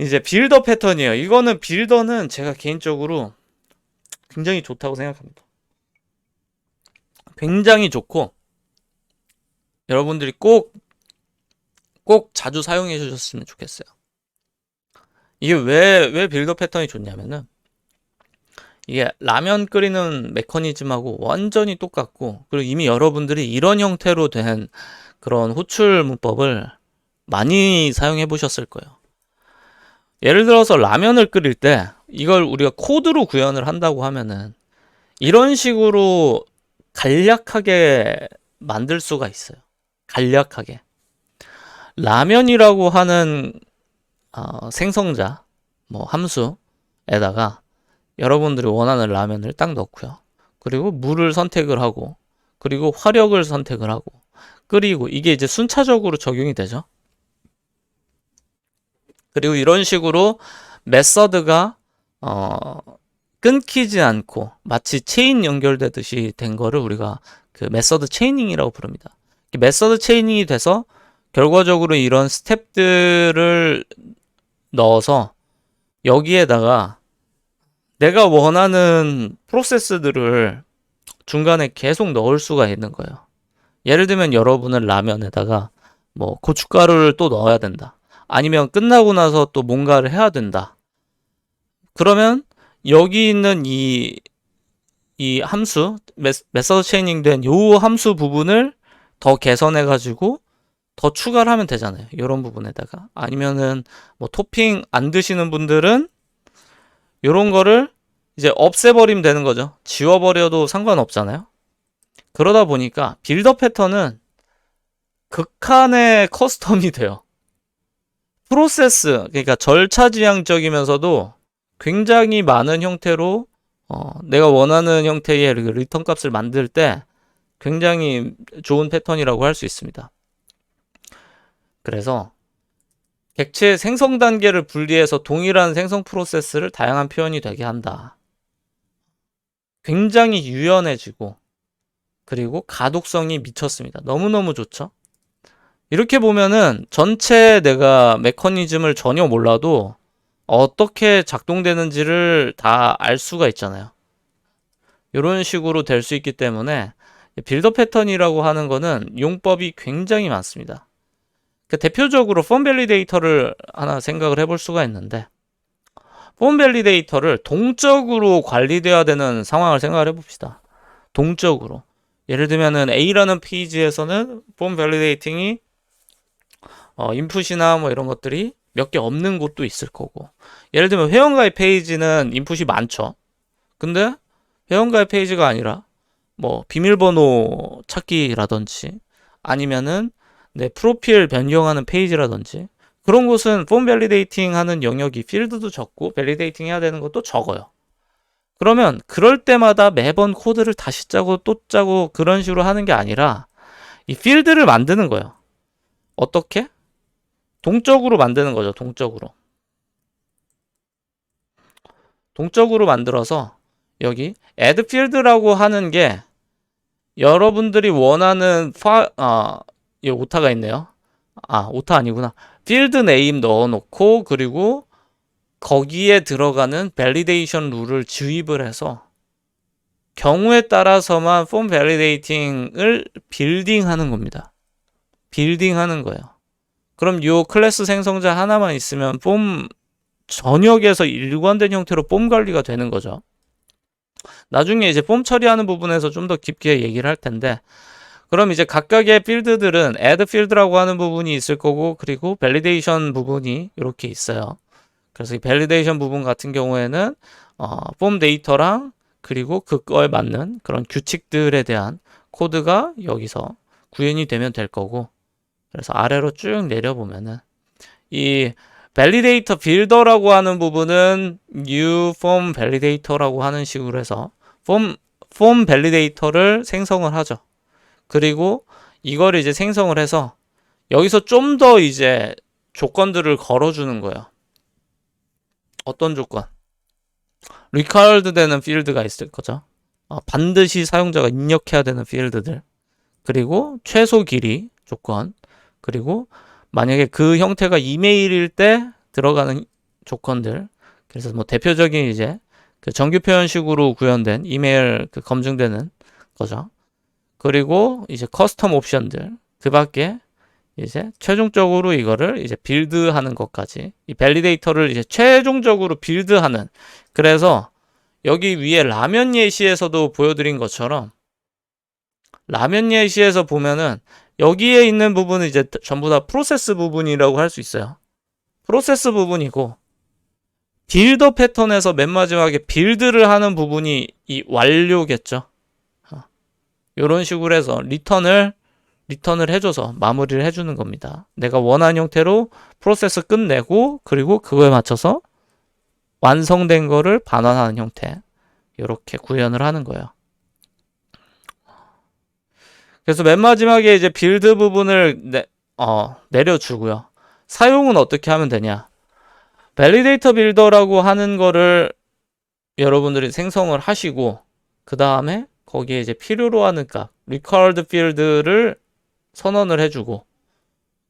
이제 빌더 패턴이에요. 이거는 빌더는 제가 개인적으로 굉장히 좋다고 생각합니다. 굉장히 좋고 여러분들이 꼭, 꼭 자주 사용해 주셨으면 좋겠어요. 이게 왜, 왜 빌더 패턴이 좋냐면은 이게 라면 끓이는 메커니즘하고 완전히 똑같고 그리고 이미 여러분들이 이런 형태로 된 그런 호출 문법을 많이 사용해 보셨을 거예요. 예를 들어서 라면을 끓일 때 이걸 우리가 코드로 구현을 한다고 하면은 이런 식으로 간략하게 만들 수가 있어요. 간략하게. 라면이라고 하는 어, 생성자, 뭐 함수에다가 여러분들이 원하는 라면을 딱 넣고요. 그리고 물을 선택을 하고, 그리고 화력을 선택을 하고, 끓이고, 이게 이제 순차적으로 적용이 되죠. 그리고 이런 식으로 메서드가 어, 끊기지 않고 마치 체인 연결되듯이 된 거를 우리가 그 메서드 체이닝이라고 부릅니다. 이 메서드 체이닝이 돼서 결과적으로 이런 스텝들을 넣어서 여기에다가 내가 원하는 프로세스들을 중간에 계속 넣을 수가 있는 거예요. 예를 들면 여러분은 라면에다가 뭐 고춧가루를 또 넣어야 된다. 아니면 끝나고 나서 또 뭔가를 해야 된다. 그러면 여기 있는 이, 이 함수, 메서드 체이닝 된 요 함수 부분을 더 개선해 가지고 더 추가를 하면 되잖아요. 이런 부분에다가. 아니면은 뭐 토핑 안 드시는 분들은 요런 거를 이제 없애버리면 되는 거죠. 지워버려도 상관없잖아요. 그러다 보니까 빌더 패턴은 극한의 커스텀이 돼요. 프로세스, 그러니까 절차지향적이면서도 굉장히 많은 형태로 어, 내가 원하는 형태의 그 리턴 값을 만들 때 굉장히 좋은 패턴이라고 할 수 있습니다. 그래서 객체 생성 단계를 분리해서 동일한 생성 프로세스를 다양한 표현이 되게 한다. 굉장히 유연해지고 그리고 가독성이 미쳤습니다. 너무너무 좋죠? 이렇게 보면은 전체 내가 메커니즘을 전혀 몰라도 어떻게 작동되는지를 다 알 수가 있잖아요. 이런 식으로 될 수 있기 때문에 빌더 패턴이라고 하는 거는 용법이 굉장히 많습니다. 그 대표적으로 폼 밸리데이터를 하나 생각을 해볼 수가 있는데 폼 밸리데이터를 동적으로 관리돼야 되는 상황을 생각을 해봅시다. 동적으로. 예를 들면은 A라는 페이지에서는 폼 밸리데이팅이 어, 인풋이나 뭐 이런 것들이 몇 개 없는 곳도 있을 거고. 예를 들면 회원가입 페이지는 인풋이 많죠. 근데 회원가입 페이지가 아니라 뭐 비밀번호 찾기라든지 아니면은 내 프로필 변경하는 페이지라든지 그런 곳은 폼 밸리데이팅 하는 영역이 필드도 적고 밸리데이팅 해야 되는 것도 적어요. 그러면 그럴 때마다 매번 코드를 다시 짜고 또 짜고 그런 식으로 하는 게 아니라 이 필드를 만드는 거예요. 어떻게? 동적으로 만드는 거죠. 동적으로. 동적으로 만들어서 여기 add field라고 하는 게 여러분들이 원하는 파, 아, 이 오타가 있네요. 아, 오타 아니구나. field name 넣어 놓고 그리고 거기에 들어가는 validation 룰을 주입을 해서 경우에 따라서만 폼 validating을 빌딩하는 겁니다. 빌딩하는 거예요. 그럼 요 클래스 생성자 하나만 있으면 폼 전역에서 일관된 형태로 폼 관리가 되는 거죠. 나중에 이제 폼 처리하는 부분에서 좀 더 깊게 얘기를 할 텐데 그럼 이제 각각의 필드들은 add 필드라고 하는 부분이 있을 거고 그리고 밸리데이션 부분이 이렇게 있어요. 그래서 이 밸리데이션 부분 같은 경우에는 어, 폼 데이터랑 그리고 그거에 맞는 그런 규칙들에 대한 코드가 여기서 구현이 되면 될 거고 그래서 아래로 쭉 내려보면은 이 밸리데이터 빌더라고 하는 부분은 new form validator라고 하는 식으로 해서 폼, 폼 밸리데이터를 생성을 하죠. 그리고 이거를 이제 생성을 해서 여기서 좀 더 이제 조건들을 걸어주는 거예요. 어떤 조건? 리카얼드 되는 필드가 있을 거죠. 어, 반드시 사용자가 입력해야 되는 필드들. 그리고 최소 길이 조건. 그리고 만약에 그 형태가 이메일일 때 들어가는 조건들. 그래서 뭐 대표적인 이제 그 정규 표현식으로 구현된 이메일 그 검증되는 거죠. 그리고 이제 커스텀 옵션들. 그 밖에 이제 최종적으로 이거를 이제 빌드하는 것까지 이 밸리데이터를 이제 최종적으로 빌드하는 그래서 여기 위에 라면 예시에서도 보여드린 것처럼 라면 예시에서 보면은 여기에 있는 부분은 이제 전부 다 프로세스 부분이라고 할 수 있어요. 프로세스 부분이고 빌더 패턴에서 맨 마지막에 빌드를 하는 부분이 이 완료겠죠. 이런 식으로 해서 리턴을 리턴을 해줘서 마무리를 해주는 겁니다. 내가 원하는 형태로 프로세스 끝내고 그리고 그거에 맞춰서 완성된 거를 반환하는 형태 이렇게 구현을 하는 거예요. 그래서 맨 마지막에 이제 빌드 부분을 내, 어, 내려주고요. 사용은 어떻게 하면 되냐? 밸리데이터 빌더라고 하는 거를 여러분들이 생성을 하시고 그 다음에 거기에 이제 필요로 하는 값, required field를 선언을 해주고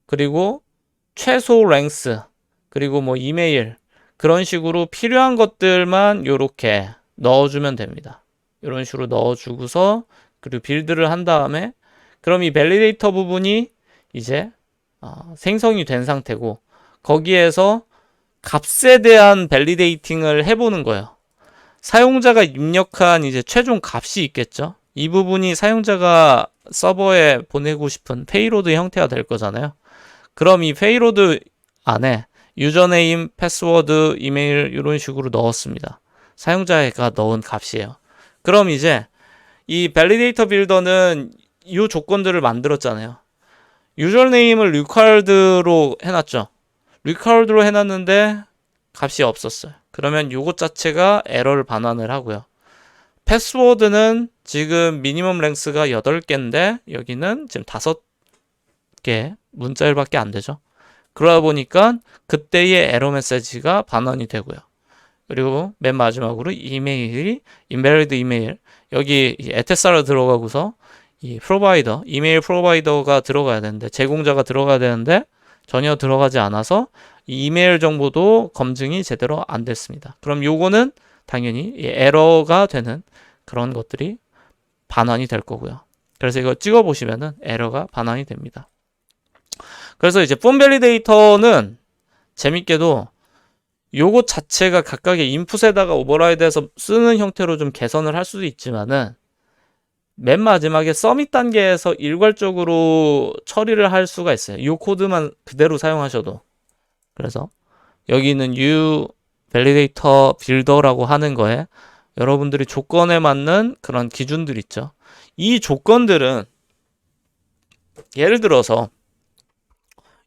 그리고 최소 랭스 그리고 뭐 이메일 그런 식으로 필요한 것들만 이렇게 넣어주면 됩니다. 이런 식으로 넣어주고서 그리고 빌드를 한 다음에 그럼 이 밸리데이터 부분이 이제 어, 생성이 된 상태고 거기에서 값에 대한 밸리데이팅을 해보는 거예요. 사용자가 입력한 이제 최종 값이 있겠죠. 이 부분이 사용자가 서버에 보내고 싶은 페이로드 형태가 될 거잖아요. 그럼 이 페이로드 안에 유저네임, 패스워드, 이메일 이런 식으로 넣었습니다. 사용자가 넣은 값이에요. 그럼 이제 이 밸리데이터 빌더는 이 조건들을 만들었잖아요. 유저네임을 required로 해놨죠. required로 해놨는데 값이 없었어요. 그러면 요것 자체가 에러를 반환을 하고요. 패스워드는 지금 미니멈 랭스가 8개인데 여기는 지금 5개 문자열밖에 안 되죠. 그러다 보니까 그때의 에러 메시지가 반환이 되고요. 그리고 맨 마지막으로 이메일이 인베리드 이메일 여기 에테사로 들어가고서 이 프로바이더 이메일 프로바이더가 들어가야 되는데 제공자가 들어가야 되는데 전혀 들어가지 않아서 이 이메일 정보도 검증이 제대로 안 됐습니다. 그럼 요거는 당연히 에러가 되는 그런 것들이 반환이 될 거고요. 그래서 이거 찍어 보시면은 에러가 반환이 됩니다. 그래서 이제 폼 밸리데이터는 재밌게도 요것 자체가 각각의 인풋에다가 오버라이드해서 쓰는 형태로 좀 개선을 할 수도 있지만은 맨 마지막에 서밋 단계에서 일괄적으로 처리를 할 수가 있어요. 이 코드만 그대로 사용하셔도. 그래서 여기 있는 u validator builder라고 하는 거에 여러분들이 조건에 맞는 그런 기준들 있죠. 이 조건들은 예를 들어서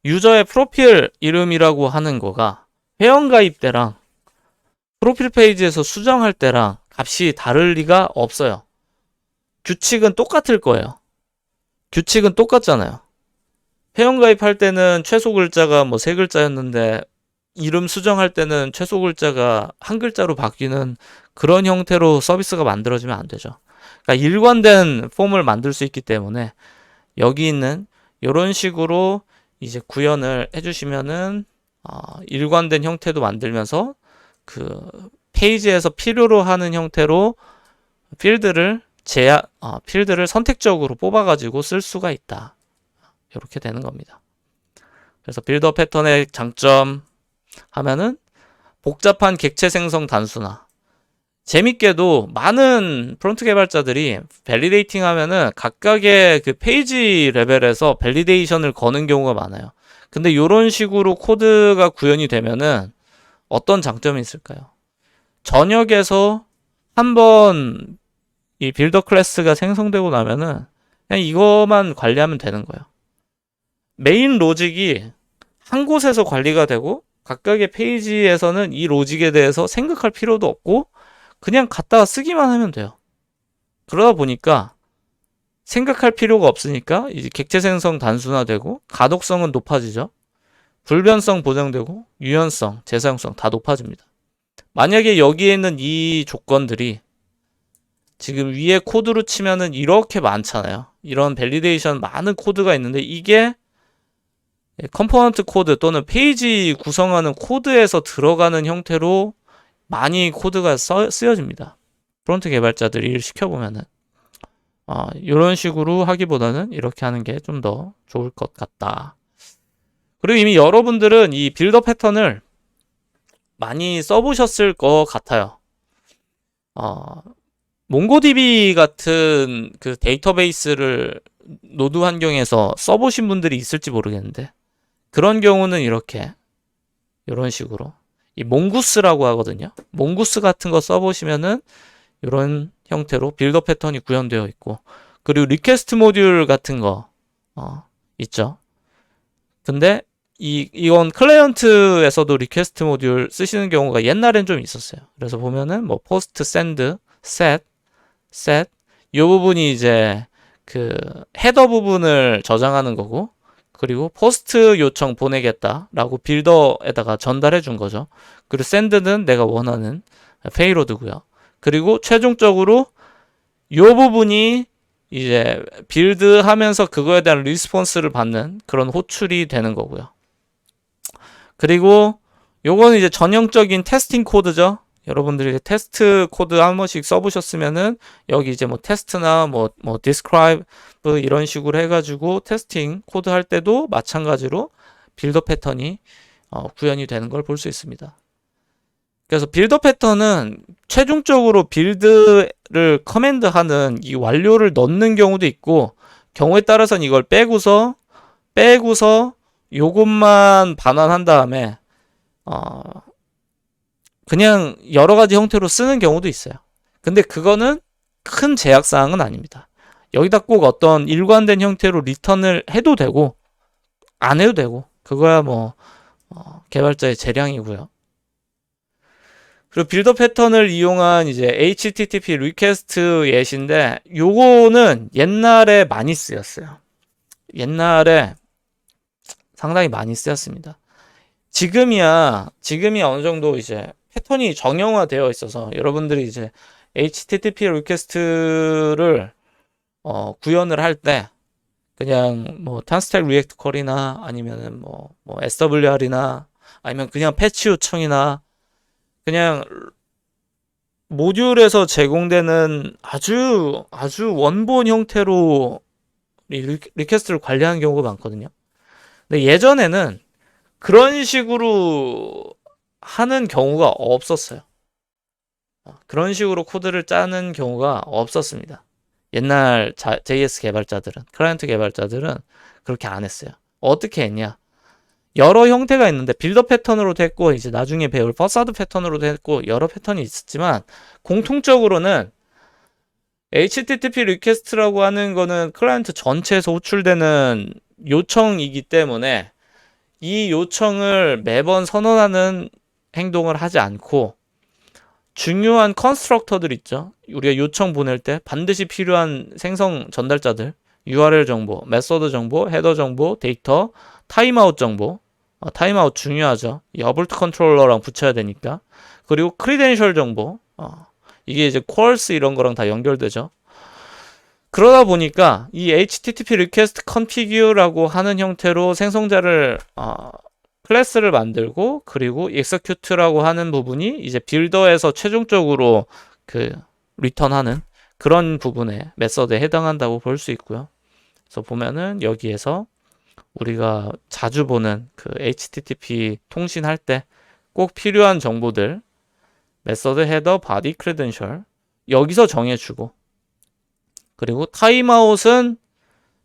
유저의 프로필 이름이라고 하는 거가 회원 가입 때랑 프로필 페이지에서 수정할 때랑 값이 다를 리가 없어요. 규칙은 똑같을 거예요. 규칙은 똑같잖아요. 회원가입할 때는 최소 글자가 뭐 세 글자였는데 이름 수정할 때는 최소 글자가 한 글자로 바뀌는 그런 형태로 서비스가 만들어지면 안 되죠. 그러니까 일관된 폼을 만들 수 있기 때문에 여기 있는 이런 식으로 이제 구현을 해주시면은 어, 일관된 형태도 만들면서 그 페이지에서 필요로 하는 형태로 필드를 제야 어, 필드를 선택적으로 뽑아가지고 쓸 수가 있다. 이렇게 되는 겁니다. 그래서 빌더 패턴의 장점 하면은 복잡한 객체 생성 단순화. 재밌게도 많은 프론트 개발자들이 밸리데이팅 하면은 각각의 그 페이지 레벨에서 밸리데이션을 거는 경우가 많아요. 근데 이런 식으로 코드가 구현이 되면은 어떤 장점이 있을까요? 전역에서 한번 이 빌더 클래스가 생성되고 나면은 그냥 이것만 관리하면 되는 거예요. 메인 로직이 한 곳에서 관리가 되고 각각의 페이지에서는 이 로직에 대해서 생각할 필요도 없고 그냥 갖다가 쓰기만 하면 돼요. 그러다 보니까 생각할 필요가 없으니까 이제 객체 생성 단순화되고 가독성은 높아지죠. 불변성 보장되고 유연성, 재사용성 다 높아집니다. 만약에 여기에 있는 이 조건들이 지금 위에 코드로 치면은 이렇게 많잖아요. 이런 밸리데이션 많은 코드가 있는데 이게 예, 컴포넌트 코드 또는 페이지 구성하는 코드에서 들어가는 형태로 많이 코드가 써, 쓰여집니다. 프론트 개발자들이 일 시켜보면은 어, 이런 식으로 하기보다는 이렇게 하는 게 좀 더 좋을 것 같다. 그리고 이미 여러분들은 이 빌더 패턴을 많이 써보셨을 것 같아요. 어, 몽고DB 같은 그 데이터베이스를 노드 환경에서 써보신 분들이 있을지 모르겠는데 그런 경우는 이렇게 이런 식으로 이 몽구스라고 하거든요. 몽구스 같은 거 써보시면은 이런 형태로 빌더 패턴이 구현되어 있고 그리고 리퀘스트 모듈 같은 거 어, 있죠. 근데 이 이건 클라이언트에서도 리퀘스트 모듈 쓰시는 경우가 옛날엔 좀 있었어요. 그래서 보면은 뭐 포스트 샌드, 셋, 셋이 부분이 이제 그 헤더 부분을 저장하는 거고 그리고 포스트 요청 보내겠다라고 빌더에다가 전달해 준 거죠. 그리고 샌드는 내가 원하는 페이로드고요. 그리고 최종적으로 이 부분이 이제 빌드 하면서 그거에 대한 리스폰스를 받는 그런 호출이 되는 거고요. 그리고 요거는 이제 전형적인 테스팅 코드죠. 여러분들이 테스트 코드 한 번씩 써보셨으면은 여기 이제 뭐 테스트나 뭐, 뭐 describe 이런 식으로 해가지고 테스팅 코드 할 때도 마찬가지로 빌더 패턴이 어, 구현이 되는 걸 볼 수 있습니다. 그래서 빌더 패턴은 최종적으로 빌드를 커맨드하는 이 완료를 넣는 경우도 있고 경우에 따라서는 이걸 빼고서 빼고서 요것만 반환한 다음에 어 그냥 여러 가지 형태로 쓰는 경우도 있어요. 근데 그거는 큰 제약 사항은 아닙니다. 여기다 꼭 어떤 일관된 형태로 리턴을 해도 되고 안 해도 되고 그거야 뭐 어, 개발자의 재량이고요. 그리고 빌더 패턴을 이용한 이제 HTTP 리퀘스트 예시인데 요거는 옛날에 많이 쓰였어요. 옛날에 상당히 많이 쓰였습니다. 지금이야 지금이 어느 정도 이제 패턴이 정형화되어 있어서 여러분들이 이제 HTTP 리퀘스트를 어, 구현을 할 때 그냥 뭐 탄스택 리액트 컬이나 아니면은 뭐, 뭐 SWR이나 아니면 그냥 패치 요청이나 그냥 모듈에서 제공되는 아주 아주 원본 형태로 리, 리퀘스트를 관리하는 경우가 많거든요. 근데 예전에는 그런 식으로 하는 경우가 없었어요. 어, 그런 식으로 코드를 짜는 경우가 없었습니다. 옛날 JS 개발자들은, 클라이언트 개발자들은 그렇게 안 했어요. 어떻게 했냐? 여러 형태가 있는데 빌더 패턴으로도 했고 이제 나중에 배울 퍼사드 패턴으로도 했고 여러 패턴이 있었지만 공통적으로는 HTTP 리퀘스트라고 하는 거는 클라이언트 전체에서 호출되는 요청이기 때문에 이 요청을 매번 선언하는 행동을 하지 않고 중요한 컨스트럭터들 있죠. 우리가 요청 보낼 때 반드시 필요한 생성 전달자들, URL 정보, 메서드 정보, 헤더 정보, 데이터, 타임아웃 정보. 어, 타임아웃 중요하죠. 이 어블트 컨트롤러랑 붙여야 되니까. 그리고 크리덴셜 정보. 어, 이게 이제 퀄스 이런 거랑 다 연결되죠. 그러다 보니까 이 HTTP request configure라고 하는 형태로 생성자를 어, 클래스를 만들고 그리고 execute라고 하는 부분이 이제 빌더에서 최종적으로 그 리턴하는 그런 부분의 메서드에 해당한다고 볼 수 있고요. 그래서 보면은 여기에서 우리가 자주 보는 그 HTTP 통신할 때 꼭 필요한 정보들 메서드 헤더 바디 크레덴셜 여기서 정해주고 그리고 타임아웃은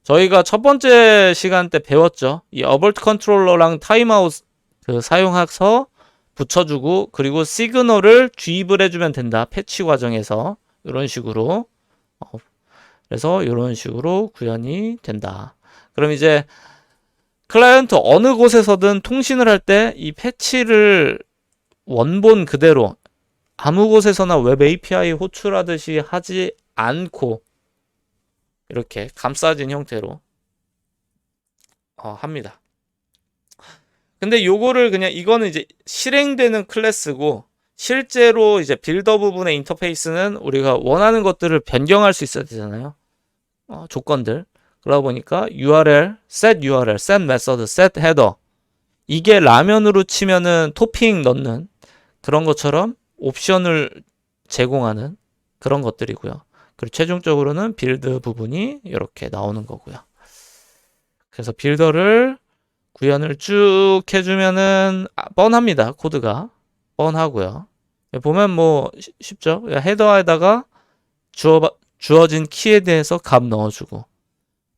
저희가 첫 번째 시간 때 배웠죠. 이 어벌트 컨트롤러랑 타임아웃 그 사용해서 붙여주고 그리고 시그널을 주입을 해주면 된다. 패치 과정에서 이런 식으로 어, 그래서 이런 식으로 구현이 된다. 그럼 이제 클라이언트 어느 곳에서든 통신을 할 때 이 패치를 원본 그대로 아무 곳에서나 웹 API 호출하듯이 하지 않고 이렇게 감싸진 형태로 어, 합니다. 근데 요거를 그냥 이거는 이제 실행되는 클래스고 실제로 이제 빌더 부분의 인터페이스는 우리가 원하는 것들을 변경할 수 있어야 되잖아요. 어, 조건들. 그러다 보니까 URL, set URL, set method, set header 이게 라면으로 치면은 토핑 넣는 그런 것처럼 옵션을 제공하는 그런 것들이고요. 그리고 최종적으로는 빌드 부분이 이렇게 나오는 거고요. 그래서 빌더를 구현을 쭉 해주면은 아, 뻔합니다. 코드가 뻔하고요. 보면 뭐 쉬- 쉽죠. 헤더에다가 주어 주어진 키에 대해서 값 넣어주고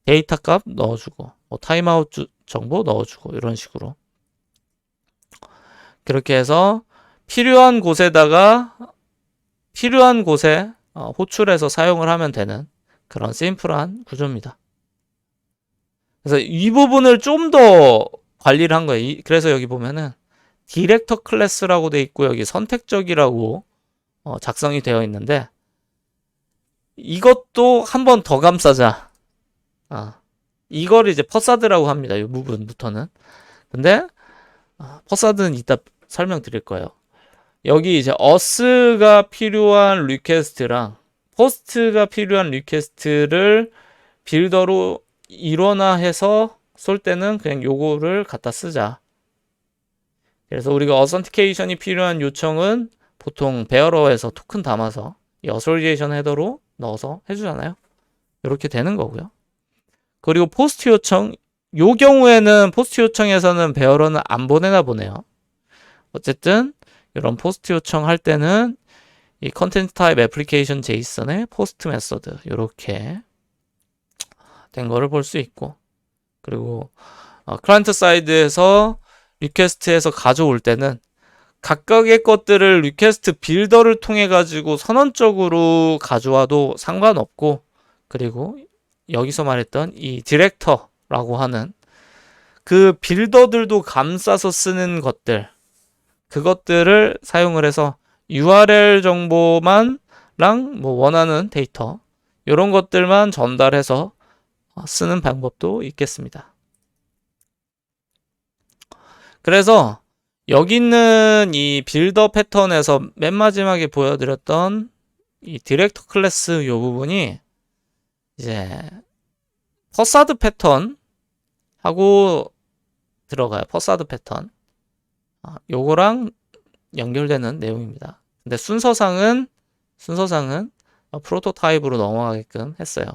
데이터 값 넣어주고 뭐 타임아웃 주- 정보 넣어주고 이런 식으로 그렇게 해서 필요한 곳에다가 필요한 곳에 어, 호출해서 사용을 하면 되는 그런 심플한 구조입니다. 그래서 이 부분을 좀 더 관리를 한 거예요. 이- 그래서 여기 보면은 디렉터 클래스라고 돼 있고 여기 선택적이라고 어, 작성이 되어 있는데 이것도 한 번 더 감싸자. 아, 이걸 이제 퍼사드라고 합니다. 이 부분부터는. 근데 아, 퍼사드는 이따 설명드릴 거예요. 여기 이제 어스가 필요한 리퀘스트랑 포스트가 필요한 리퀘스트를 빌더로 일원화해서 쏠 때는 그냥 요거를 갖다 쓰자. 그래서 우리가 어선티케이션이 필요한 요청은 보통 베어러에서 토큰 담아서 이 어소리에이션 헤더로 넣어서 해주잖아요. 이렇게 되는 거고요. 그리고 포스트 요청, 요 경우에는 포스트 요청에서는 베어러는 안 보내나 보네요. 어쨌든 이런 포스트 요청할 때는 이 컨텐츠 타입 애플리케이션 제이슨의 포스트 메서드 이렇게 된 거를 볼 수 있고 그리고 어, 클라이언트 사이드에서 리퀘스트에서 가져올 때는 각각의 것들을 리퀘스트 빌더를 통해 가지고 선언적으로 가져와도 상관없고 그리고 여기서 말했던 이 디렉터라고 하는 그 빌더들도 감싸서 쓰는 것들 그것들을 사용을 해서 URL 정보만 랑 뭐 원하는 데이터 이런 것들만 전달해서 어, 쓰는 방법도 있겠습니다. 그래서 여기 있는 이 빌더 패턴에서 맨 마지막에 보여드렸던 이 디렉터 클래스 요 부분이 이제 퍼사드 패턴 하고 들어가요. 퍼사드 패턴. 아, 요거랑 연결되는 내용입니다. 근데 순서상은 순서상은 어, 프로토타입으로 넘어가게끔 했어요.